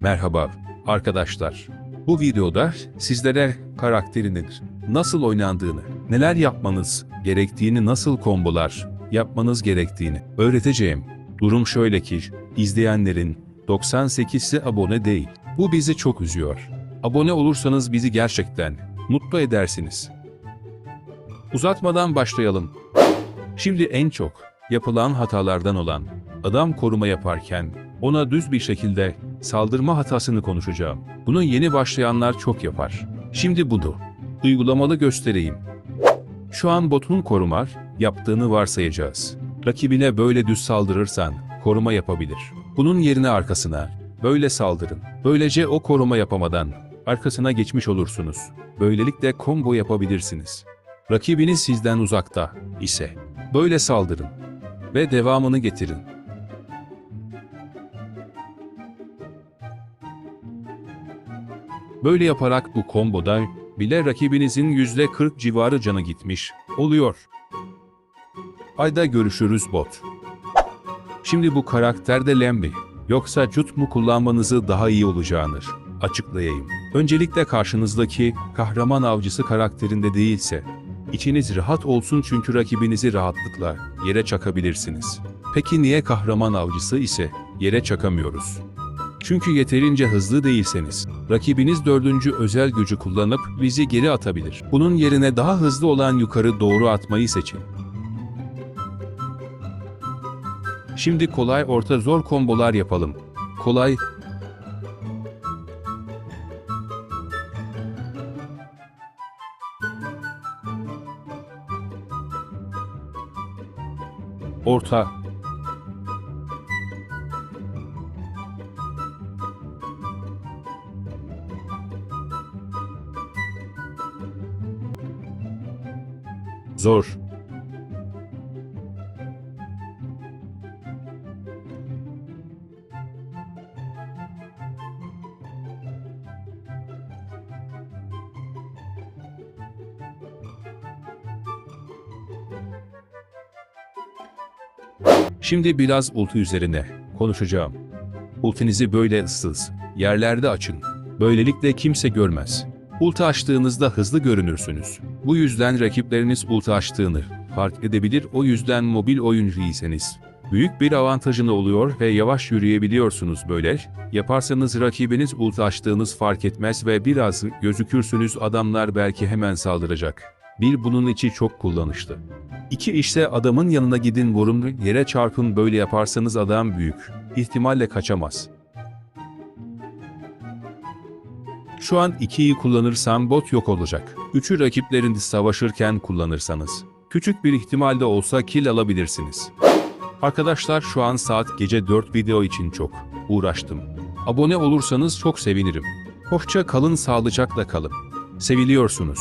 Merhaba arkadaşlar. Bu videoda sizlere karakterinin nasıl oynandığını, neler yapmanız gerektiğini, nasıl kombolar yapmanız gerektiğini öğreteceğim. Durum şöyle ki, izleyenlerin 98'i abone değil. Bu bizi çok üzüyor. Abone olursanız bizi gerçekten mutlu edersiniz. Uzatmadan başlayalım. Şimdi en çok yapılan hatalardan olan adam koruma yaparken ona düz bir şekilde saldırma hatasını konuşacağım. Bunu yeni başlayanlar çok yapar. Şimdi bunu uygulamalı göstereyim. Şu an botun koruma yaptığını varsayacağız. Rakibine böyle düz saldırırsan koruma yapabilir. Bunun yerine arkasına böyle saldırın. Böylece o koruma yapamadan arkasına geçmiş olursunuz. Böylelikle combo yapabilirsiniz. Rakibiniz sizden uzakta ise böyle saldırın ve devamını getirin. Böyle yaparak bu komboda bile rakibinizin %40 civarı canı gitmiş oluyor. Hayda görüşürüz bot. Şimdi bu karakterde Lembi, yoksa Cut mu kullanmanızı daha iyi olacağını açıklayayım. Öncelikle karşınızdaki kahraman avcısı karakterinde değilse, içiniz rahat olsun çünkü rakibinizi rahatlıkla yere çakabilirsiniz. Peki niye kahraman avcısı ise yere çakamıyoruz? Çünkü yeterince hızlı değilseniz, rakibiniz dördüncü özel gücü kullanıp bizi geri atabilir. Bunun yerine daha hızlı olan yukarı doğru atmayı seçin. Şimdi kolay orta zor kombolar yapalım. Kolay Orta Zor Şimdi biraz ulti üzerine konuşacağım. Ultinizi böyle ıssız yerlerde açın. Böylelikle kimse görmez. Ulti açtığınızda hızlı görünürsünüz. Bu yüzden rakipleriniz ulti açtığını fark edebilir. O yüzden mobil oyuncuysanız büyük bir avantajını oluyor ve yavaş yürüyebiliyorsunuz böyle. Yaparsanız rakibiniz ulti açtığınız fark etmez ve biraz gözükürsünüz adamlar belki hemen saldıracak. Bir bunun içi çok kullanışlı. İki işte adamın yanına gidin vurun yere çarpın böyle yaparsanız adam büyük. ihtimalle kaçamaz. Şu an 2'yi kullanırsam bot yok olacak. 3'ü rakipleriniz savaşırken kullanırsanız. Küçük bir ihtimalde olsa kill alabilirsiniz. Arkadaşlar şu an saat gece 4 video için çok uğraştım. Abone olursanız çok sevinirim. Hoşça kalın sağlıcakla kalın. Seviliyorsunuz.